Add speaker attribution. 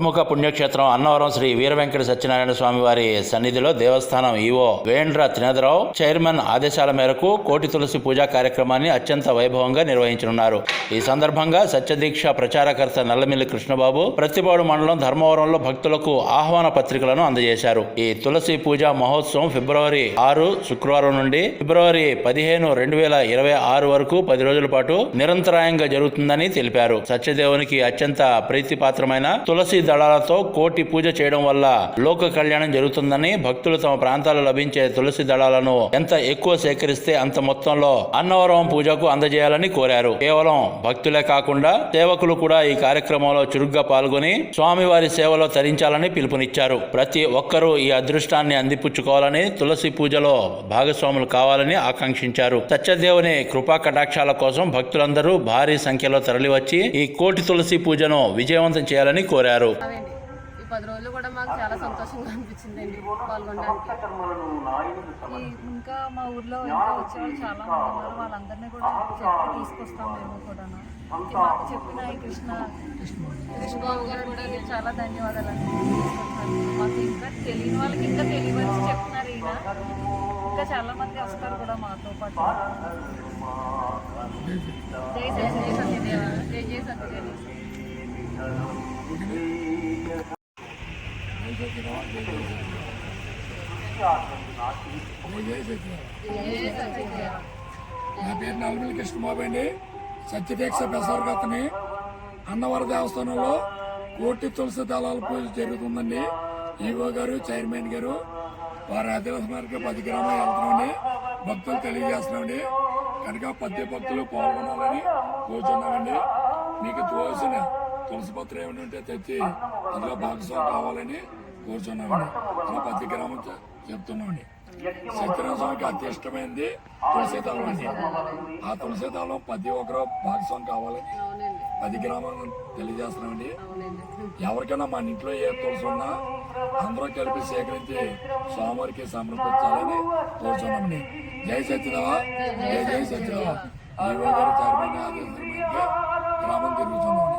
Speaker 1: ప్రముఖ పుణ్యక్షేత్రం అన్నవరం శ్రీ వీర వెంకట సత్యనారాయణ స్వామి వారి సన్నిధిలో దేవస్థానం ఈవో వేండ్ర త్రినదరావు చైర్మన్ ఆదేశాల మేరకు కోటి తులసి పూజా కార్యక్రమాన్ని అత్యంత వైభవంగా నిర్వహించనున్నారు. ఈ సందర్భంగా సత్యదీక్ష ప్రచారకర్త నల్లమిల్లి కృష్ణబాబు ప్రతిపాడు మండలం ధర్మవరంలో భక్తులకు ఆహ్వాన పత్రికలను అందజేశారు. ఈ తులసి పూజా మహోత్సవం ఫిబ్రవరి ఆరు శుక్రవారం నుండి ఫిబ్రవరి పదిహేను రెండు వేల ఇరవై ఆరు వరకు పది రోజుల పాటు నిరంతరాయంగా జరుగుతుందని తెలిపారు. సత్యదేవునికి అత్యంత ప్రీతిపాత్రమైన తులసి దళాలతో కోటి పూజ చేయడం వల్ల లోక కళ్యాణం జరుగుతుందని భక్తులు తమ ప్రాంతాల్లో లభించే తులసి దళాలను ఎంత ఎక్కువ సేకరిస్తే అంత మొత్తంలో అన్నవరం పూజకు అందజేయాలని కోరారు. కేవలం భక్తులే కాకుండా సేవకులు కూడా ఈ కార్యక్రమంలో చురుగ్గా పాల్గొని స్వామివారి సేవలో తరించాలని పిలుపునిచ్చారు. ప్రతి ఒక్కరూ ఈ అదృష్టాన్ని అందిపుచ్చుకోవాలని తులసి పూజలో భాగస్వాములు కావాలని ఆకాంక్షించారు. సత్యదేవుని కృపా కటాక్షాల కోసం భక్తులందరూ భారీ సంఖ్యలో తరలివచ్చి ఈ కోటి తులసి పూజను విజయవంతం చేయాలని కోరారు.
Speaker 2: అవండి ఈ పది రోజులు కూడా మాకు చాలా సంతోషంగా అనిపించిందండి పాల్గొనడానికి.
Speaker 3: ఈ ఇంకా మా ఊర్లో ఇంకా వచ్చేవాళ్ళు చాలా మంది ఉన్నారు. వాళ్ళందరినీ కూడా చెప్పి తీసుకొస్తాం మేము కూడా మాకు చెప్పిన ఈ కృష్ణ కృష్ణబాబు గారు కూడా చాలా ధన్యవాదాలు అండి మాకు ఇంకా తెలియని వాళ్ళకి ఇంకా తెలియవలసి చెప్తున్నారు ఈయన. ఇంకా చాలా మంది వస్తారు కూడా మాతో పాటు.
Speaker 2: జై సత్య సత్యదేవ జై జయ సత్యదేవ
Speaker 4: నా పేరు నల్మిల్లి కృష్ణబాబు అండి. సత్యదీక్ష ప్రసారకర్తని అన్నవర దేవస్థానంలో కోటి తులసి దళాల పూజ జరుగుతుందండి. ఈవో గారు చైర్మన్ గారు వారి ఆదేశం పది గ్రామాలు వెళ్తున్నామని భక్తులు తెలియజేస్తున్నామండి. కనుక పద్య భక్తులు పాల్గొనాలని కూర్చున్నామండి. మీకు తోసిన తులసి పత్రం ఏమైనా ఉంటే తెచ్చి అందులో భాగస్వామి కావాలని కూర్చున్నామండి అలా పది గ్రామం చెప్తున్నామండి. సత్యనారాయణ స్వామికి అతి ఇష్టమైంది తులసి దళం అండి ఆ తులసి ప్రతి ఒక్కరు భాగస్వామి కావాలని పది గ్రామాలను తెలియజేస్తున్నామండి. ఎవరికైనా మన ఇంట్లో ఏ తులసి ఉన్నా అందరూ కలిపి సేకరించి స్వామివారికి సమర్పించాలని కోరుచున్నామండి. జై సత్యదేవా జై జై సత్యదేవ ఈవో గారు చైర్మన్ ఆదేశం గ్రామం తిరుగుతున్నామండి.